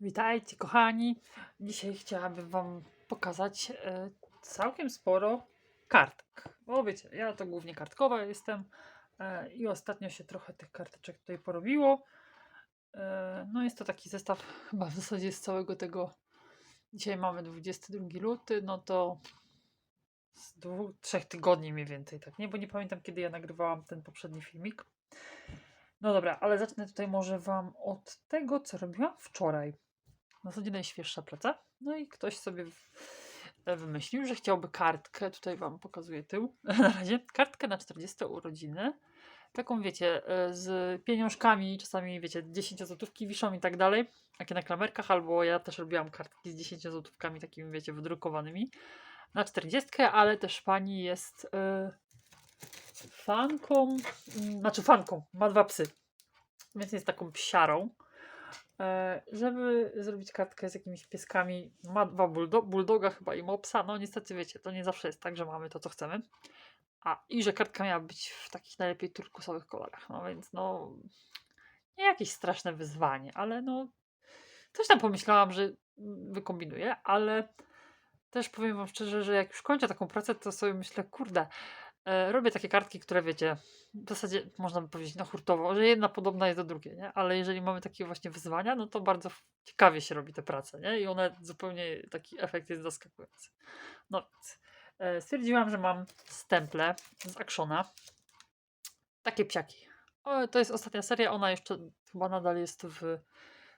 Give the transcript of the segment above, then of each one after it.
Witajcie, kochani. Dzisiaj chciałabym Wam pokazać e, całkiem sporo kartek. Bo wiecie, ja to głównie kartkowa jestem e, i ostatnio się trochę tych karteczek tutaj porobiło. E, no jest to taki zestaw chyba w zasadzie z całego tego. Dzisiaj mamy 22 luty, no to z dwóch, trzech tygodni mniej więcej, tak nie? Bo nie pamiętam kiedy ja nagrywałam ten poprzedni filmik. No dobra, ale zacznę tutaj może Wam od tego, co robiłam wczoraj. W zasadzie najświeższa praca. No i ktoś sobie e, wymyślił, że chciałby kartkę, tutaj Wam pokazuję tył na razie, kartkę na 40 urodziny. Taką wiecie, e, z pieniążkami, czasami wiecie, 10 złotówki wiszą i tak dalej, takie na klamerkach, albo ja też robiłam kartki z 10 złotówkami takimi wiecie, wydrukowanymi na 40, ale też pani jest e, fanką, mm, znaczy fanką, ma dwa psy, więc jest taką psiarą. E, żeby zrobić kartkę z jakimiś pieskami, ma dwa buldo bulldoga chyba i mopsa, no niestety wiecie, to nie zawsze jest tak, że mamy to, co chcemy. A i że kartka miała być w takich najlepiej turkusowych kolorach, no więc no nie jakieś straszne wyzwanie, ale no coś tam pomyślałam, że wykombinuję, ale też powiem wam szczerze, że jak już kończę taką pracę, to sobie myślę, kurde, robię takie kartki, które wiecie, w zasadzie można by powiedzieć na hurtowo, że jedna podobna jest do drugiej, nie? Ale jeżeli mamy takie właśnie wyzwania, no to bardzo ciekawie się robi te prace, nie? I one zupełnie taki efekt jest zaskakujący. No więc e, stwierdziłam, że mam stemple z Actiona. Takie psiaki. O, to jest ostatnia seria, ona jeszcze chyba nadal jest w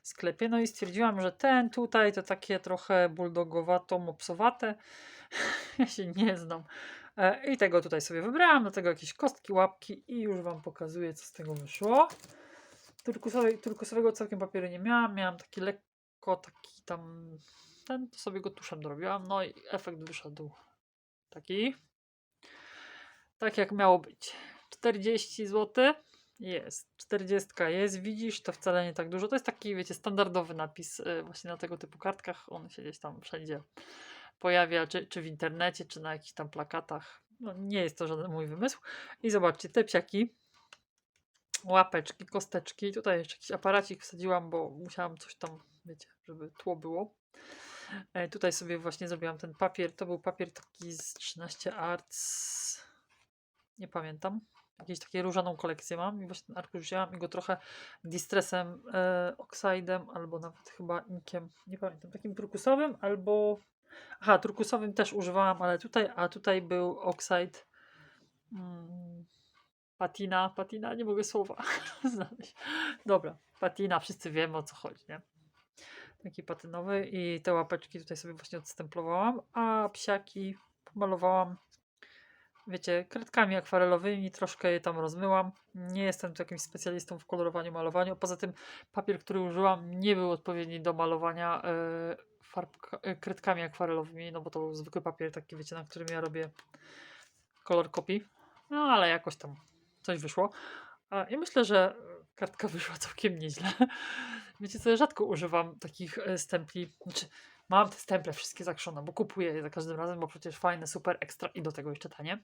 sklepie. No i stwierdziłam, że ten tutaj to takie trochę bulldogowato, mopsowate. ja się nie znam. E, I tego tutaj sobie wybrałam, do tego jakieś kostki, łapki i już Wam pokazuję, co z tego wyszło. Turkusowej, turkusowego całkiem papieru nie miałam, miałam taki lekko, taki tam, ten to sobie go tuszem dorobiłam, no i efekt wyszedł taki. Tak jak miało być. 40 zł jest, 40 jest, widzisz, to wcale nie tak dużo. To jest taki, wiecie, standardowy napis y, właśnie na tego typu kartkach. On się gdzieś tam wszędzie pojawia, czy, czy w internecie, czy na jakichś tam plakatach. No, nie jest to żaden mój wymysł. I zobaczcie, te psiaki, łapeczki, kosteczki. Tutaj jeszcze jakiś aparacik wsadziłam, bo musiałam coś tam, wiecie, żeby tło było. E, tutaj sobie właśnie zrobiłam ten papier. To był papier taki z 13 Arts. Nie pamiętam. Jakieś takie różaną kolekcję mam i właśnie ten arkusz wzięłam i go trochę distressem, e, albo nawet chyba inkiem, nie pamiętam, takim turkusowym albo Aha, turkusowym też używałam, ale tutaj, a tutaj był oxide mm, patina, patina, nie mogę słowa znaleźć. Dobra, patina, wszyscy wiemy o co chodzi, nie? Taki patynowy i te łapeczki tutaj sobie właśnie odstemplowałam, a psiaki pomalowałam wiecie, kredkami akwarelowymi, troszkę je tam rozmyłam. Nie jestem tu jakimś specjalistą w kolorowaniu, malowaniu. Poza tym papier, który użyłam, nie był odpowiedni do malowania e, farb, kredkami akwarelowymi, no bo to był zwykły papier, taki wiecie, na którym ja robię kolor kopii. No ale jakoś tam coś wyszło. I myślę, że kartka wyszła całkiem nieźle. Wiecie co, ja rzadko używam takich e, stempli. Znaczy, mam te stemple wszystkie zakrzone, bo kupuję je za każdym razem, bo przecież fajne, super, ekstra i do tego jeszcze tanie.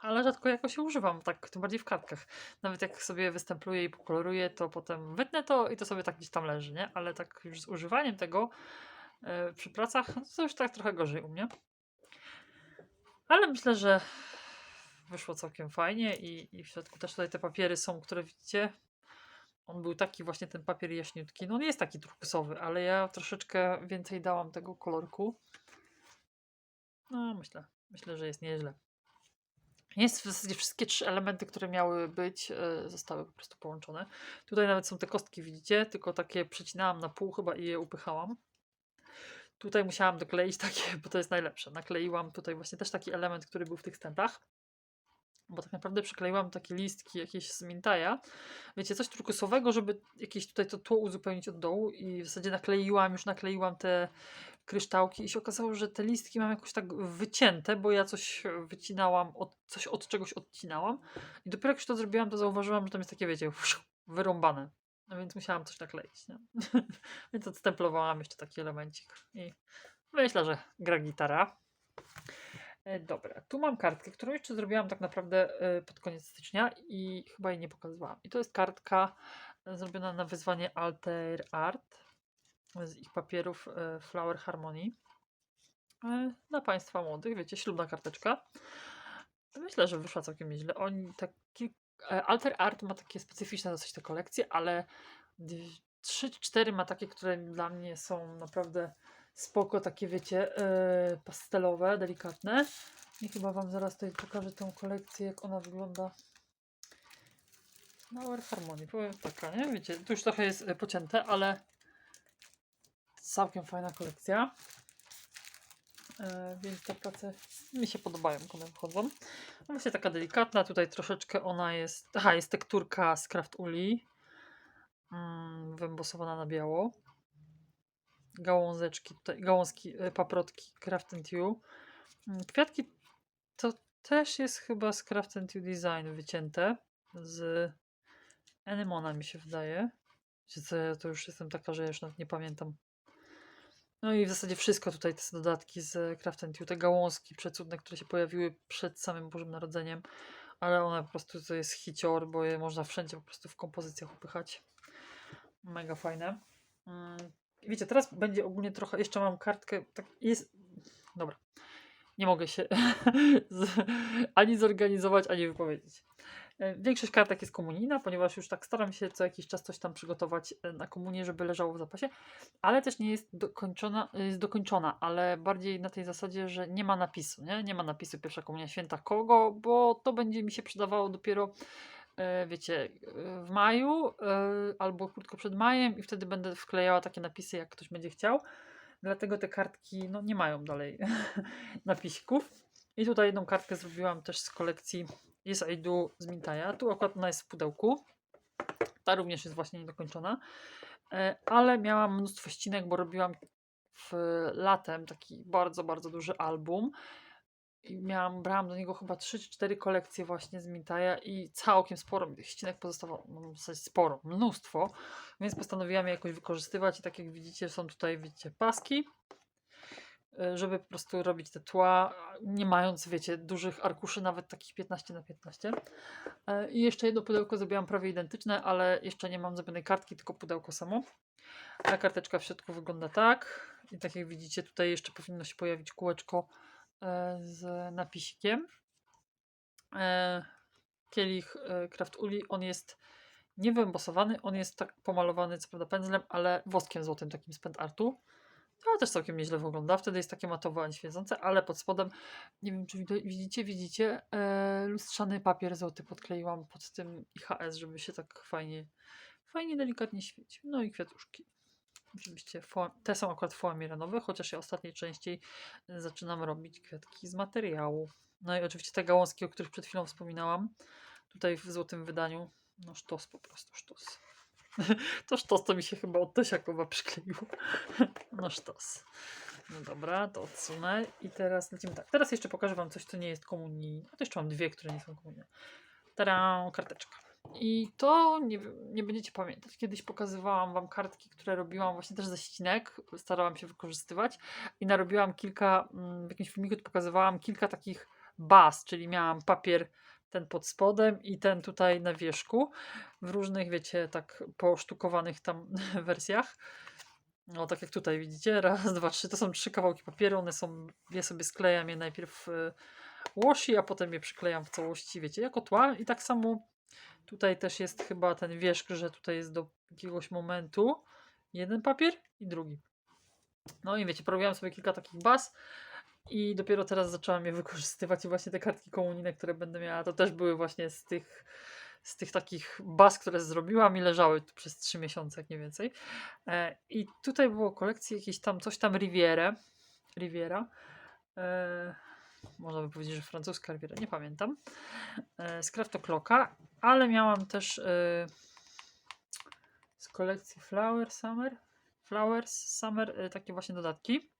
Ale rzadko jakoś używam, tak tym bardziej w kartkach. Nawet jak sobie wystempluję i pokoloruję, to potem wytnę to i to sobie tak gdzieś tam leży, nie? Ale tak już z używaniem tego e, przy pracach, no to już tak trochę gorzej u mnie. Ale myślę, że wyszło całkiem fajnie i, i w środku też tutaj te papiery są, które widzicie. On był taki właśnie ten papier jaśniutki. No on jest taki turkusowy, ale ja troszeczkę więcej dałam tego kolorku. No myślę, myślę, że jest nieźle. Jest w zasadzie wszystkie trzy elementy, które miały być, e, zostały po prostu połączone. Tutaj nawet są te kostki, widzicie? Tylko takie przecinałam na pół chyba i je upychałam. Tutaj musiałam dokleić takie, bo to jest najlepsze. Nakleiłam tutaj właśnie też taki element, który był w tych stępach. Bo tak naprawdę przykleiłam takie listki jakieś z Mintaja. Wiecie, coś turkusowego, żeby jakieś tutaj to tło uzupełnić od dołu i w zasadzie nakleiłam, już nakleiłam te kryształki i się okazało, że te listki mam jakoś tak wycięte, bo ja coś wycinałam, od, coś od czegoś odcinałam i dopiero jak już to zrobiłam, to zauważyłam, że tam jest takie, wiecie, wyrąbane. No więc musiałam coś nakleić, nie? więc odstemplowałam jeszcze taki elemencik i myślę, że gra gitara. E, Dobra, tu mam kartkę, którą jeszcze zrobiłam tak naprawdę e, pod koniec stycznia i chyba jej nie pokazywałam. I to jest kartka e, zrobiona na wyzwanie Alter Art. Z ich papierów e, Flower Harmony. E, Dla Państwa młodych, wiecie, ślubna karteczka. Myślę, że wyszła całkiem nieźle. Oni taki, e, Alter Art ma takie specyficzne dosyć te kolekcje, ale 3-4 ma takie, które dla mnie są naprawdę spoko, takie wiecie, pastelowe, delikatne. I chyba Wam zaraz tutaj pokażę tą kolekcję, jak ona wygląda. Flower Harmony, powiem taka, nie? Wiecie, tu już trochę jest pocięte, ale całkiem fajna kolekcja. E, więc te prace mi się podobają, one wychodzą. No właśnie taka delikatna, tutaj troszeczkę ona jest, aha, jest tekturka z Craft Uli, mm, wyembosowana na biało. Gałązeczki, tutaj, gałązki, e, paprotki Craft and You. Mm, Kwiatki to też jest chyba z Craft and You Design wycięte, z Anemona mi się wydaje. Co, ja to już jestem taka, że już nawet nie pamiętam. No i w zasadzie wszystko tutaj, te dodatki z Craft and te gałązki przecudne, które się pojawiły przed samym Bożym Narodzeniem, ale one po prostu to jest hicior, bo je można wszędzie po prostu w kompozycjach upychać. Mega fajne. Mm, Wiecie, teraz będzie ogólnie trochę, jeszcze mam kartkę, tak jest, dobra, nie mogę się ani zorganizować, ani wypowiedzieć. E, Większość kartek jest komunijna, ponieważ już tak staram się co jakiś czas coś tam przygotować e, na komunię, żeby leżało w zapasie, ale też nie jest dokończona, jest dokończona, ale bardziej na tej zasadzie, że nie ma napisu, nie? Nie ma napisu pierwsza komunia święta kogo, bo to będzie mi się przydawało dopiero e, wiecie, e, w maju e, albo krótko przed majem i wtedy będę wklejała takie napisy, jak ktoś będzie chciał. Dlatego te kartki no, nie mają dalej napisków. I tutaj jedną kartkę zrobiłam też z kolekcji Yes I Do z Mintaja. Tu akurat ona jest w pudełku. Ta również jest właśnie niedokończona. E, Ale miałam mnóstwo ścinek, bo robiłam w latem taki bardzo, bardzo duży album. I miałam, brałam do niego chyba 3 czy 4 kolekcje właśnie z Mintaja i całkiem sporo tych ścinek pozostawało, no w zasadzie sporo, mnóstwo, więc postanowiłam je jakoś wykorzystywać i tak jak widzicie są tutaj, widzicie, paski, żeby po prostu robić te tła, nie mając, wiecie, dużych arkuszy, nawet takich 15 na 15. E, I jeszcze jedno pudełko zrobiłam prawie identyczne, ale jeszcze nie mam zrobionej kartki, tylko pudełko samo. A karteczka w środku wygląda tak. I tak jak widzicie, tutaj jeszcze powinno się pojawić kółeczko e, z napisikiem. Kielich Craft Uli, on jest niewyembosowany, on jest tak pomalowany, co prawda pędzlem, ale woskiem złotym, takim z pęd artu. To też całkiem nieźle wygląda. Wtedy jest takie matowe, świecące, ale pod spodem, nie wiem czy widzicie, widzicie, e, lustrzany papier złoty podkleiłam pod tym IHS, żeby się tak fajnie, fajnie delikatnie świecił. No i kwiatuszki. Oczywiście te są akurat foamiranowe, chociaż ja ostatniej częściej zaczynam robić kwiatki z materiału. No i oczywiście te gałązki, o których przed chwilą wspominałam, tutaj w złotym wydaniu, no sztos po prostu, sztos. To sztos to mi się chyba od Tosiakowa przykleiło. No sztos. No dobra, to odsunę i teraz lecimy tak. Teraz jeszcze pokażę Wam coś, co nie jest komunijne. To jeszcze mam dwie, które nie są komunijne. Teraz karteczka. I to nie, nie będziecie pamiętać. Kiedyś pokazywałam Wam kartki, które robiłam właśnie też ze ścinek. Starałam się wykorzystywać i narobiłam kilka, mm, w jakimś filmiku pokazywałam kilka takich baz, czyli miałam papier ten pod spodem i ten tutaj na wierzchu w różnych, wiecie, tak posztukowanych tam wersjach. No, tak jak tutaj widzicie, raz, dwa, trzy, to są trzy kawałki papieru, one są, ja sobie sklejam je najpierw w washi, a potem je przyklejam w całości, wiecie, jako tła i tak samo tutaj też jest chyba ten wierzch, że tutaj jest do jakiegoś momentu jeden papier i drugi. No i wiecie, porobiłam sobie kilka takich baz i dopiero teraz zaczęłam je wykorzystywać i właśnie te kartki komunijne, które będę miała, to też były właśnie z tych z tych takich baz, które zrobiłam i leżały tu przez 3 miesiące, jak nie więcej. E, I tutaj było kolekcji jakieś tam, coś tam Riviere, Riviera. E, można by powiedzieć, że francuska Riviera, nie pamiętam. E, z Craftoclocka, ale miałam też e, z kolekcji Flower Summer, Flowers Summer, takie właśnie dodatki.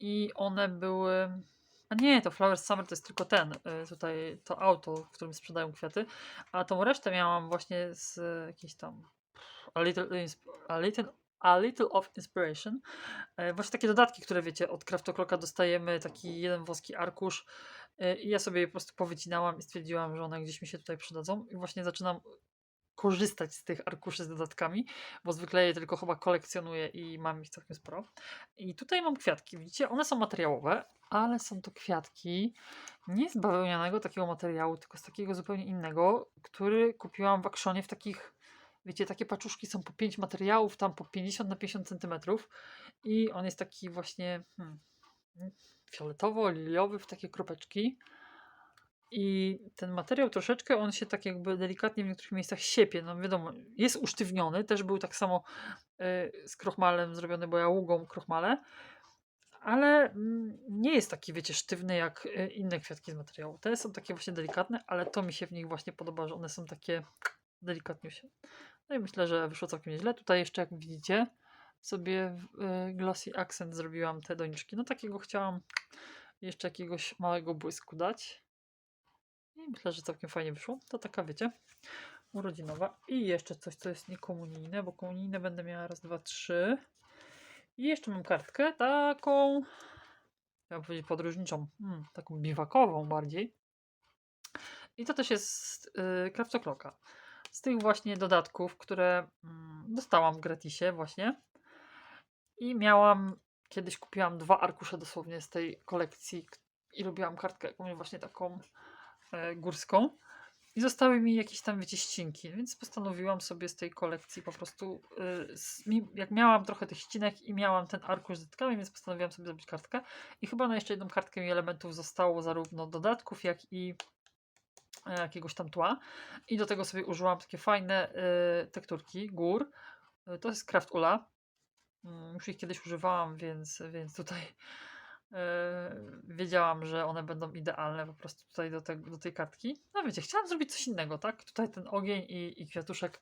I one były. A nie, to Flowers Summer to jest tylko ten, y, tutaj to auto, w którym sprzedają kwiaty. A tą resztę miałam właśnie z y, jakiejś tam. A little, a little, a little of Inspiration. E, Właśnie takie dodatki, które wiecie, od Craftoclocka dostajemy, taki jeden włoski arkusz. e, I ja sobie je po prostu powycinałam i stwierdziłam, że one gdzieś mi się tutaj przydadzą. I właśnie zaczynam korzystać z tych arkuszy z dodatkami, bo zwykle je tylko chyba kolekcjonuję i mam ich całkiem sporo. I tutaj mam kwiatki, widzicie? One są materiałowe, ale są to kwiatki nie z bawełnianego takiego materiału, tylko z takiego zupełnie innego, który kupiłam w Akszonie w takich, wiecie, takie paczuszki są po 5 materiałów, tam po 50 na 50 centymetrów i on jest taki właśnie hmm, fioletowo-liliowy w takie kropeczki. I ten materiał troszeczkę, on się tak jakby delikatnie w niektórych miejscach siepie. No wiadomo, jest usztywniony, też był tak samo y, z krochmalem zrobiony, bo ja ługą krochmale, ale mm, nie jest taki, wiecie, sztywny jak y, inne kwiatki z materiału. Te są takie właśnie delikatne, ale to mi się w nich właśnie podoba, że one są takie delikatniusie. No i myślę, że wyszło całkiem nieźle. Tutaj jeszcze, jak widzicie, sobie y, glossy accent zrobiłam te doniczki. No takiego chciałam jeszcze jakiegoś małego błysku dać. I myślę, że całkiem fajnie wyszło. To taka, wiecie, urodzinowa. I jeszcze coś, co jest niekomunijne, bo komunijne będę miała raz, dwa, trzy. I jeszcze mam kartkę taką, chciałam powiedzieć podróżniczą, hmm, taką biwakową bardziej. I to też jest yy, Kraftokloka. Z tych właśnie dodatków, które mm, dostałam w gratisie właśnie. I miałam, kiedyś kupiłam dwa arkusze dosłownie z tej kolekcji i robiłam kartkę jakąś właśnie taką górską. I zostały mi jakieś tam, wiecie, więc postanowiłam sobie z tej kolekcji po prostu, mi- jak miałam trochę tych ścinek i miałam ten arkusz z dodatkami, więc postanowiłam sobie zrobić kartkę. I chyba na jeszcze jedną kartkę mi elementów zostało zarówno dodatków, jak i e, jakiegoś tam tła. I do tego sobie użyłam takie fajne tekturki gór. To jest Craft Ula. Mm, Już ich kiedyś używałam, więc, więc tutaj e, wiedziałam, że one będą idealne po prostu tutaj do, te, do tej kartki. No wiecie, chciałam zrobić coś innego, tak? Tutaj ten ogień i, i kwiatuszek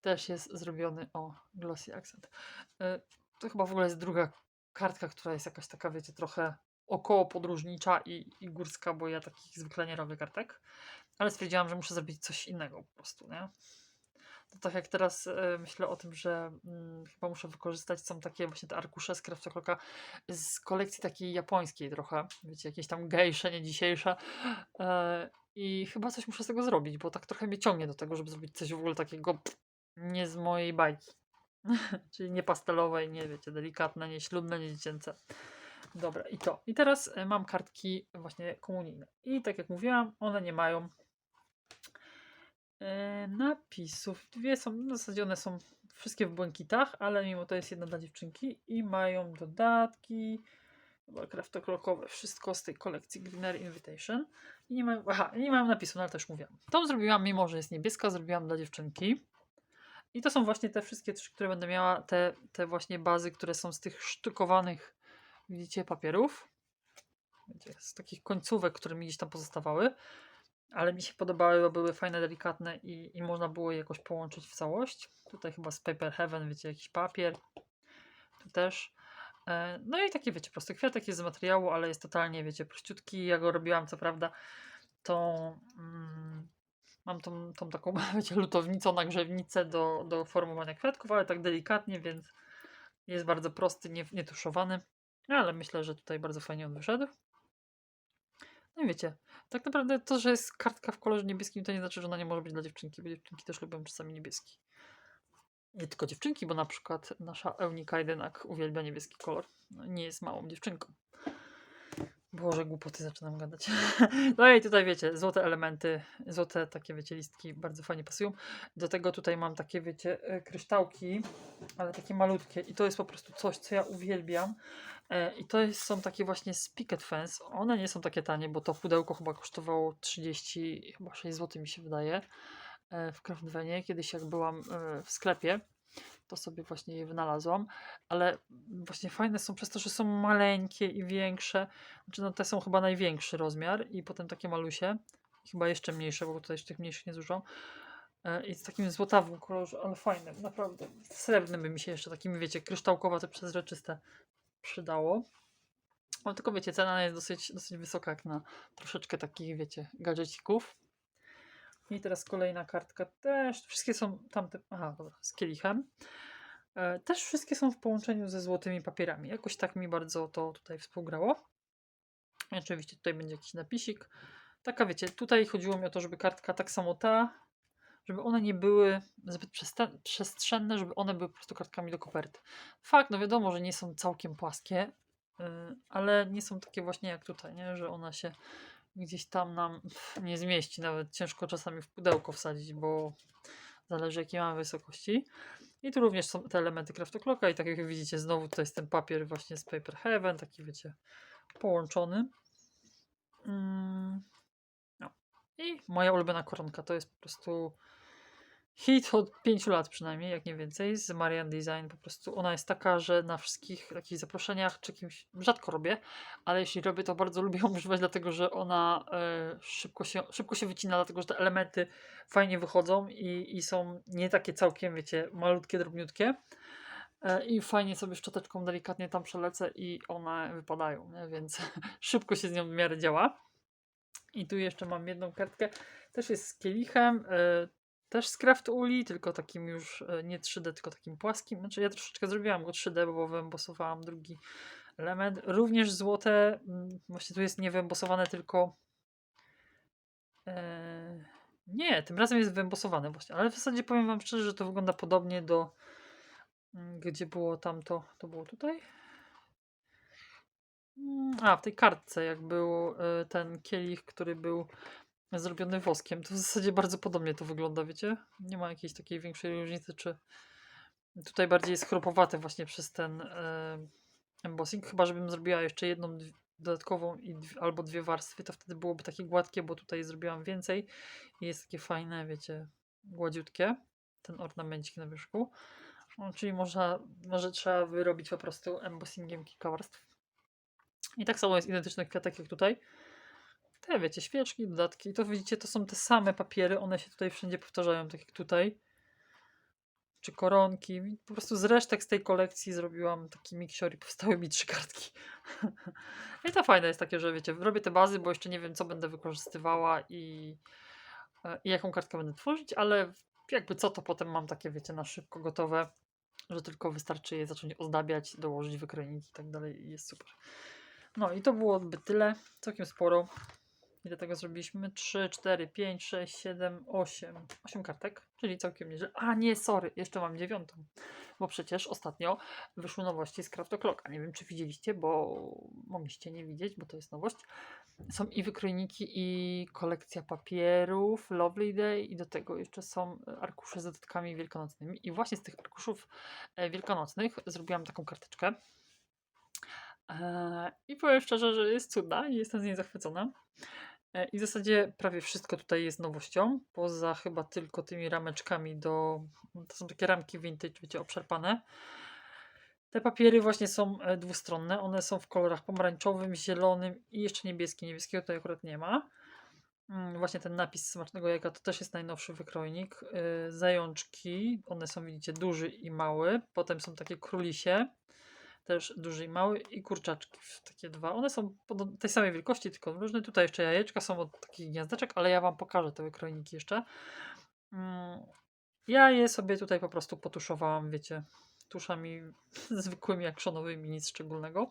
też jest zrobiony o glossy accent. E, To chyba w ogóle jest druga kartka, która jest jakaś taka, wiecie, trochę około podróżnicza i, i górska, bo ja takich zwykle nie robię kartek. Ale stwierdziłam, że muszę zrobić coś innego po prostu, nie? To tak jak teraz e, myślę o tym, że mm, chyba muszę wykorzystać, są takie właśnie te arkusze z Kraftokroka z kolekcji takiej japońskiej trochę, wiecie, jakieś tam gejsze, nie dzisiejsze. E, I chyba coś muszę z tego zrobić, bo tak trochę mnie ciągnie do tego, żeby zrobić coś w ogóle takiego nie z mojej bajki. Czyli nie pastelowe nie, wiecie, delikatne, nie ślubne, nie dziecięce. Dobra, i to. I teraz e, mam kartki właśnie komunijne. I tak jak mówiłam, one nie mają napisów. Dwie są, w zasadzie one są wszystkie w błękitach, ale mimo to jest jedna dla dziewczynki i mają dodatki, kraftokrokowe, wszystko z tej kolekcji Greenery Invitation. I nie mają, aha, nie mają napisu, no ale też mówiłam. Tą zrobiłam, mimo że jest niebieska, zrobiłam dla dziewczynki. I to są właśnie te wszystkie trzy, które będę miała, te, te właśnie bazy, które są z tych sztukowanych, widzicie, papierów. Z takich końcówek, które mi gdzieś tam pozostawały. Ale mi się podobały, bo były fajne, delikatne i, i można było je jakoś połączyć w całość. Tutaj chyba z Paper Heaven, wiecie, jakiś papier. Tu też. E, No i taki, wiecie, prosty kwiatek jest z materiału, ale jest totalnie, wiecie, prościutki. Ja go robiłam, co prawda, tą... Mm, mam tą, tą taką, wiecie, lutownicą na grzewnicę do, do formowania kwiatków, ale tak delikatnie, więc jest bardzo prosty, nie, nietuszowany. Ale myślę, że tutaj bardzo fajnie on wyszedł. No wiecie, tak naprawdę to, że jest kartka w kolorze niebieskim, to nie znaczy, że ona nie może być dla dziewczynki, bo dziewczynki też lubią czasami niebieski. Nie tylko dziewczynki, bo na przykład nasza Eunika jedynak uwielbia niebieski kolor. No, nie jest małą dziewczynką. Boże, głupoty zaczynam gadać. No i tutaj wiecie, złote elementy, złote takie wiecie, listki bardzo fajnie pasują. Do tego tutaj mam takie wiecie, e, kryształki, ale takie malutkie i to jest po prostu coś, co ja uwielbiam. E, I to jest, są takie właśnie z Picket Fence. One nie są takie tanie, bo to pudełko chyba kosztowało 30, chyba 6 zł mi się wydaje e, w Craftvenie. Kiedyś jak byłam w sklepie, to sobie właśnie je wynalazłam, ale właśnie fajne są przez to, że są maleńkie i większe. Znaczy no te są chyba największy rozmiar i potem takie malusie. Chyba jeszcze mniejsze, bo tutaj jeszcze tych mniejszych nie zużyłam. E, I z takim złotawym kolorze, ale fajnym, naprawdę. Srebrnym by mi się jeszcze takimi, wiecie, kryształkowate, przezroczyste przydało. Ale tylko wiecie, cena jest dosyć, dosyć wysoka jak na troszeczkę takich, wiecie, gadżecików. I teraz kolejna kartka też. Wszystkie są tamte. Aha, dobra, z kielichem. E, też wszystkie są w połączeniu ze złotymi papierami. Jakoś tak mi bardzo to tutaj współgrało. Oczywiście tutaj będzie jakiś napisik. Taka wiecie, tutaj chodziło mi o to, żeby kartka tak samo ta żeby one nie były zbyt przestrzenne, żeby one były po prostu kartkami do koperty. Fakt, no wiadomo, że nie są całkiem płaskie, y, ale nie są takie właśnie jak tutaj, nie? że ona się gdzieś tam nam nie zmieści. Nawet ciężko czasami w pudełko wsadzić, bo zależy jakiej mamy wysokości. I tu również są te elementy Craftoclocka i tak jak widzicie znowu tutaj jest ten papier właśnie z Paper Heaven, taki wiecie, połączony. Mm, no. I moja ulubiona koronka to jest po prostu hit od 5 lat przynajmniej, jak nie więcej, z Marian Design. Po prostu ona jest taka, że na wszystkich takich zaproszeniach czy kimś rzadko robię, ale jeśli robię, to bardzo lubię ją używać, dlatego że ona e, szybko, się, szybko się wycina, dlatego że te elementy fajnie wychodzą i, i są nie takie całkiem, wiecie, malutkie, drobniutkie. E, I fajnie sobie szczoteczką delikatnie tam przelecę i one wypadają, nie? więc szybko się z nią w miarę działa. I tu jeszcze mam jedną kartkę, też jest z kielichem, e, też z Craft Uli, tylko takim już e, nie 3D, tylko takim płaskim. Znaczy ja troszeczkę zrobiłam go 3D, bo wyembosowałam drugi element. Również złote, mm, właśnie tu jest nie wyembosowane, tylko e, nie, tym razem jest wyembosowane właśnie, ale w zasadzie powiem wam szczerze, że to wygląda podobnie do mm, gdzie było tamto, to było tutaj? Mm, A, w tej kartce, jak był e, ten kielich, który był zrobiony woskiem, to w zasadzie bardzo podobnie to wygląda, wiecie? Nie ma jakiejś takiej większej różnicy, czy tutaj bardziej jest chropowate właśnie przez ten e, embossing, chyba żebym zrobiła jeszcze jedną dodatkową i dw- albo dwie warstwy, to wtedy byłoby takie gładkie, bo tutaj zrobiłam więcej i jest takie fajne, wiecie, gładziutkie, ten ornamencik na wierzchu. No, czyli można, może trzeba wyrobić po prostu embossingiem kilka warstw. I tak samo jest identyczny kwiatek jak tutaj. Te wiecie, świeczki, dodatki. To widzicie, to są te same papiery, one się tutaj wszędzie powtarzają, tak jak tutaj. Czy koronki. Po prostu z resztek z tej kolekcji zrobiłam taki miksior i powstały mi trzy kartki. I to fajne jest takie, że wiecie, robię te bazy, bo jeszcze nie wiem, co będę wykorzystywała i, e, i jaką kartkę będę tworzyć, ale jakby co, to potem mam takie, wiecie, na szybko gotowe, że tylko wystarczy je zacząć ozdabiać, dołożyć wykrojniki i tak dalej i jest super. No i to byłoby tyle, całkiem sporo. Ile tego zrobiliśmy? 3, 4, 5, 6, 7, 8. 8 kartek, czyli całkiem nieźle. A nie, sorry, jeszcze mam dziewiątą. Bo przecież ostatnio wyszły nowości z Craftoclocka. Nie wiem, czy widzieliście, bo mogliście nie widzieć, bo to jest nowość. Są i wykrojniki, i kolekcja papierów, Lovely Day, i do tego jeszcze są e, arkusze z dodatkami wielkanocnymi. I właśnie z tych arkuszów e, wielkanocnych zrobiłam taką karteczkę. Eee, I powiem szczerze, że jest cudna i jestem z niej zachwycona. E, I w zasadzie prawie wszystko tutaj jest nowością, poza chyba tylko tymi rameczkami do. To są takie ramki vintage, wiecie, obszarpane. Te papiery właśnie są e, dwustronne. One są w kolorach pomarańczowym, zielonym i jeszcze niebieski. Niebieskiego tutaj akurat nie ma. Mm, Właśnie ten napis smacznego jajka to też jest najnowszy wykrojnik. E, Zajączki, one są widzicie duży i mały. Potem są takie królisie, też duży i mały i kurczaczki, takie dwa. One są tej samej wielkości, tylko różne. Tutaj jeszcze jajeczka są od takich gniazdeczek, ale ja wam pokażę te wykrojniki jeszcze. Mm, Ja je sobie tutaj po prostu potuszowałam, wiecie, tuszami zwykłymi, akrzonowymi, nic szczególnego.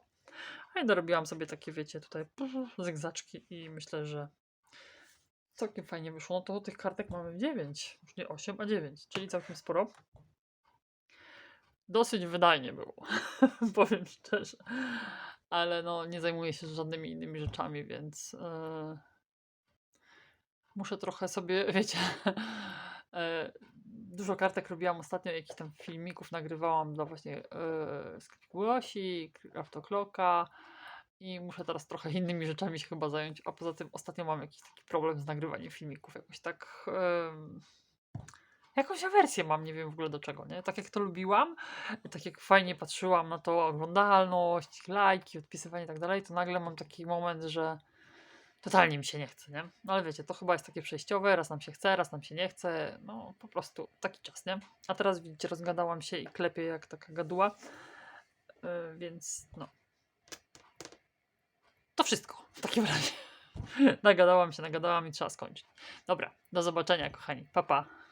A ja dorobiłam sobie takie, wiecie, tutaj zygzaczki i myślę, że całkiem fajnie wyszło. No to tych kartek mamy 9, już nie 8, a 9, czyli całkiem sporo. Dosyć wydajnie było, powiem szczerze. Ale no, nie zajmuję się żadnymi innymi rzeczami, więc e, muszę trochę sobie, wiecie, e, dużo kartek robiłam ostatnio, jakichś tam filmików nagrywałam dla właśnie e, sklepiku Losi, Craftoclocka i muszę teraz trochę innymi rzeczami się chyba zająć, a poza tym ostatnio mam jakiś taki problem z nagrywaniem filmików, jakoś tak... em, Jakąś awersję mam, nie wiem w ogóle do czego, nie? Tak jak to lubiłam, tak jak fajnie patrzyłam na to oglądalność, lajki, odpisywanie i tak dalej, to nagle mam taki moment, że totalnie mi się nie chce, nie? No ale wiecie, to chyba jest takie przejściowe, raz nam się chce, raz nam się nie chce, no po prostu taki czas, nie? A teraz widzicie, rozgadałam się i klepię jak taka gaduła, yy, więc no. To wszystko w takim razie. nagadałam się, nagadałam i trzeba skończyć. Dobra, do zobaczenia kochani, pa pa.